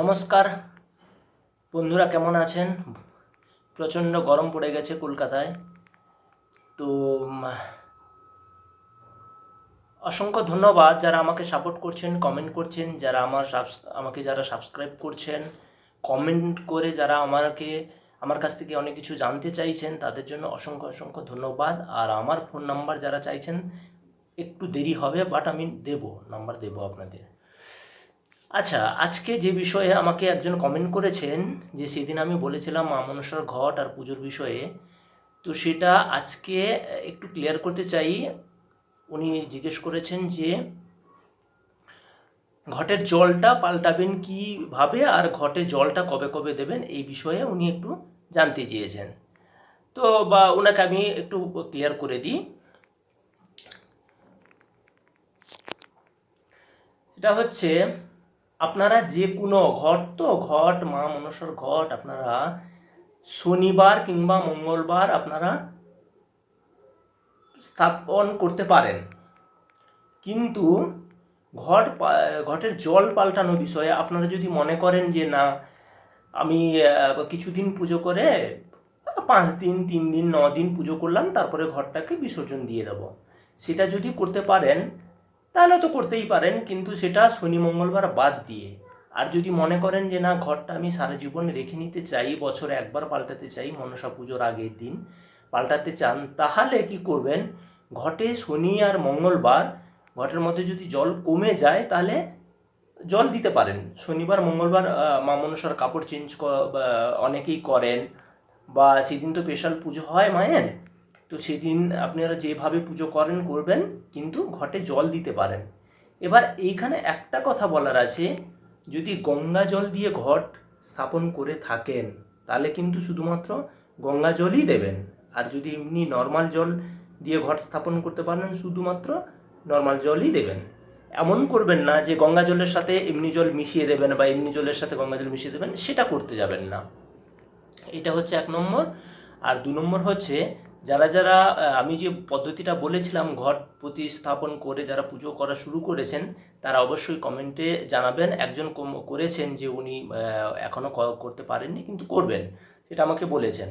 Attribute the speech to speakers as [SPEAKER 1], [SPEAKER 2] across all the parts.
[SPEAKER 1] নমস্কার। বন্ধুরা, কেমন আছেন? প্রচণ্ড গরম পড়ে গেছে কলকাতায়। তো অসংখ্য ধন্যবাদ যারা আমাকে সাপোর্ট করছেন কমেন্ট করছেন, যারা আমার আমাকে যারা সাবস্ক্রাইব করছেন কমেন্ট করে যারা আমাকে, আমার কাছ থেকে অনেক কিছু জানতে চাইছেন, তাদের জন্য অসংখ্য অসংখ্য ধন্যবাদ। আর আমার ফোন নাম্বার যারা চাইছেন, একটু দেরি হবে বাট আমি দেব নাম্বার দেব আপনাদের। আচ্ছা আজকে যে বিষয়ে আমাকে একজন কমেন্ট করেছেন, যে সেদিন আমি বলেছিলাম মা মনসার ঘট আর পুজোর বিষয়ে, তো সেটা আজকে একটু ক্লিয়ার করতে চাই। উনি জিজ্ঞেস করেছেন যে, ঘটের জলটা পাল্টাবেন কীভাবে আর ঘটে জলটা কবে কবে দেবেন এই বিষয়ে উনি একটু জানতে চেয়েছেন। তো বা ওনাকে আমি একটু ক্লিয়ার করে দিই। এটা হচ্ছে আপনারা যে কোনো ঘট তো ঘট, মা মনসার ঘট আপনারা শনিবার কিংবা মঙ্গলবার আপনারা স্থাপন করতে পারেন। কিন্তু ঘট ঘটের জল পাল্টানো বিষয়ে আপনারা যদি মনে করেন যে না, আমি কিছুদিন পুজো করে পাঁচ দিন, তিন দিন, ন দিন পুজো করলাম, তারপরে ঘরটাকে বিসর্জন দিয়ে দেব। সেটা যদি করতে পারেন তাহলে তো করতেই পারেন, কিন্তু সেটা শনি মঙ্গলবার বাদ দিয়ে। আর যদি মনে করেন যে না, ঘরটা আমি সারা জীবন রেখে নিতে চাই, বছরে একবার পাল্টাতে চাই, মনসা পুজোর আগের দিন পাল্টাতে চান, তাহলে কি করবেন? ঘটে শনি আর মঙ্গলবার, ঘটের মধ্যে যদি জল কমে যায়, তাহলে জল দিতে পারেন। শনিবার, মঙ্গলবার মা মনসার কাপড় চেঞ্জ অনেকেই করেন, বা, সেদিন তো স্পেশাল পুজো হয় মায়ের। তো সেদিন আপনারা যেভাবে পুজো করেন, করবেন, কিন্তু ঘটে জল দিতে পারেন। এবার এইখানে একটা কথা বলার আছে, যদি গঙ্গা জল দিয়ে ঘট স্থাপন করে থাকেন, তাহলে কিন্তু শুধুমাত্র গঙ্গা জলই দেবেন। আর যদি এমনি নর্মাল জল দিয়ে ঘট স্থাপন করতে পারেন, শুধুমাত্র নর্মাল জলই দেবেন। এমন করবেন না যে গঙ্গা জলের সাথে এমনি জল মিশিয়ে দেবেন বা এমনি জলের সাথে গঙ্গা জল মিশিয়ে দেবেন, সেটা করতে যাবেন না। এটা হচ্ছে এক নম্বর। আর দু নম্বর হচ্ছে যারা যারা আমি যে পদ্ধতিটা বলেছিলাম ঘট প্রতিস্থাপন করে যারা পুজো করা শুরু করেছেন, তারা অবশ্যই কমেন্টে জানাবেন। একজন করেছেন যে উনি এখনও করতে পারেননি, কিন্তু করবেন, সেটা আমাকে বলেছেন।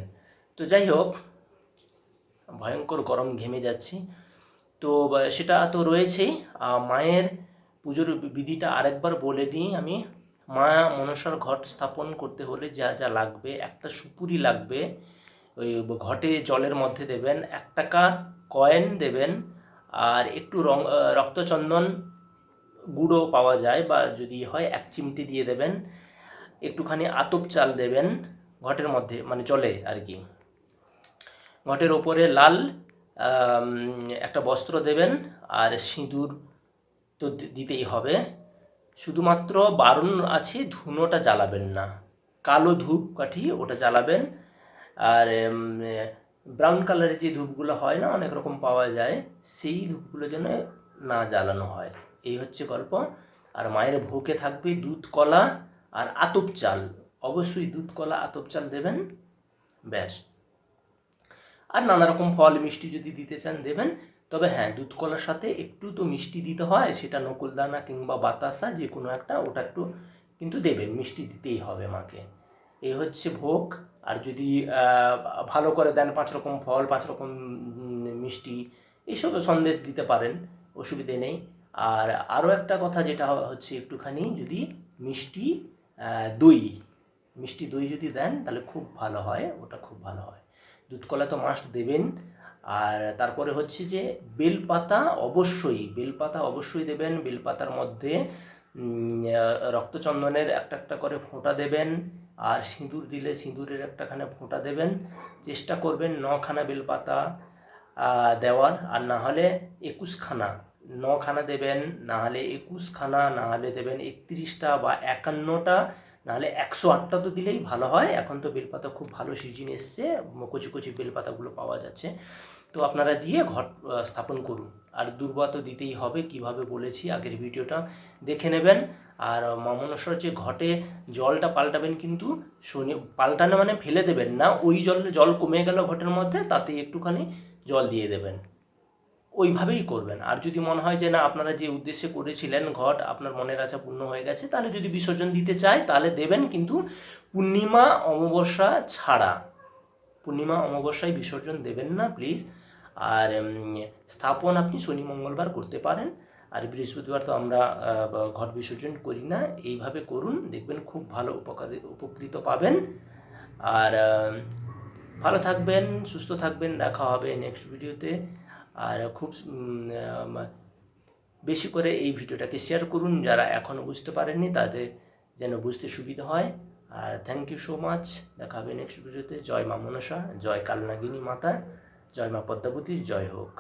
[SPEAKER 1] তো যাই হোক, ভয়ঙ্কর গরম ঘেমে যাচ্ছি। তো সেটা তো রয়েছেই। মায়ের পুজোর বিধিটা আরেকবার বলে দিই আমি। মা মনসার ঘট স্থাপন করতে হলে যা যা লাগবে, একটা সুপুরি লাগবে ওই ঘটে জলের মধ্যে দেবেন, এক টাকা কয়েন দেবেন, আর একটু রং রক্তচন্দন গুঁড়ো পাওয়া যায় বা যদি হয় এক চিমটি দিয়ে দেবেন, একটুখানি আতপ চাল দেবেন ঘটের মধ্যে মানে জলে আর কি। ঘটের ওপরে লাল একটা বস্ত্র দেবেন, আর সিঁদুর তো দিতেই হবে। শুধুমাত্র বারণ আছে, ধুনোটা জ্বালাবেন না। কালো ধূপ কাঠি ওটা জ্বালাবেন আর ব্রাউন কালারের যে ধূপগুলো হয় না, অনেক রকম পাওয়া যায়, সেই ধূপগুলো যেন না জ্বালানো হয়। এই হচ্ছে গল্প। আর মায়ের ভোগে থাকবে দুধ, কলা আর আতপ চাল। অবশ্যই দুধ, কলা, আতপ চাল দেবেন। ব্যাস। আর নানা রকম ফল, মিষ্টি যদি দিতে চান, দেবেন। তবে হ্যাঁ দুধ, কলার সাথে একটু তো মিষ্টি দিতে হয়, সেটা নকুলদানা কিংবা বাতাসা যে কোনো একটা, ওটা একটু কিন্তু দেবেন, মিষ্টি দিতেই হবে মাকে। এই হচ্ছে ভোগ। আর যদি ভালো করে দেন পাঁচ রকম ফল, পাঁচ রকম মিষ্টি এইসব সন্দেশ দিতে পারেন, অসুবিধে নেই। আর আরও একটা কথা যেটা হচ্ছে একটুখানি, যদি মিষ্টি দই মিষ্টি দই যদি দেন, তাহলে খুব ভালো হয়, ওটা খুব ভালো হয়। দুধ কলা তো মাস্ট দেবেন। আর তারপরে হচ্ছে যে, বেলপাতা অবশ্যই বেলপাতা অবশ্যই দেবেন। বেলপাতার মধ্যে রক্তচন্দনের একটা একটা করে ফোঁটা দেবেন আর সিঁদুর দিলে সিঁদুরের একটাখানে ফোঁটা দেবেন। চেষ্টা করবেন নখানা বেলপাতা দেওয়ার। আর না হলে একুশখানা, নখানা দেবেন, না হলে একুশখানা, না হলে দেবেন একত্রিশটা বা একান্নটা নাহলে একশো আটটা তো দিলেই ভালো হয়। এখন তো বেলপাতা খুব ভালো সিজন এসছে কচি কচি বেলপাতাগুলো পাওয়া যাচ্ছে। তো আপনারা দিয়ে আহ, স্থাপন করুন। আর দুর্বা তো দিতেই হবে কীভাবে বলেছি আগের ভিডিওটা দেখে নেবেন। আর মামনসর যে ঘটে জলটা পাল্টাবেন কিন্তু শনি পাল্টানো মানে ফেলে দেবেন না ওই জল জল কমে গেল ঘটের মধ্যে তাতে একটুখানি জল দিয়ে দেবেন। ওইভাবেই করবেন। আর যদি মনে হয় যে না, আপনারা যে উদ্দেশ্যে করেছিলেন ঘট আপনার মনের আশা পূর্ণ হয়ে গেছে, তাহলে যদি বিসর্জন দিতে চায়, তাহলে দেবেন। কিন্তু পূর্ণিমা অমাবস্যা ছাড়া, পূর্ণিমা অমাবস্যায় বিসর্জন দেবেন না প্লিজ আর স্থাপন আপনি শনি মঙ্গলবার করতে পারেন। আর বৃহস্পতিবার তো আমরা ঘট বিসর্জন করি না। এইভাবে করুন, দেখবেন খুব ভালো উপকার, উপকৃত পাবেন। আর ভালো থাকবেন, সুস্থ থাকবেন। দেখা হবে নেক্সট ভিডিওতে আর খুব বেশি করে এই ভিডিওটাকে শেয়ার করুন যারা এখনও বুঝতে পারেননি, তাদের যেন বুঝতে সুবিধা হয়। আর থ্যাংক ইউ সো মাচ দেখা হবে নেক্সট ভিডিওতে জয় মা মনসা, জয় কালনাগিনী মাতা, জয় মা পদ্মাবতী, জয় হোক।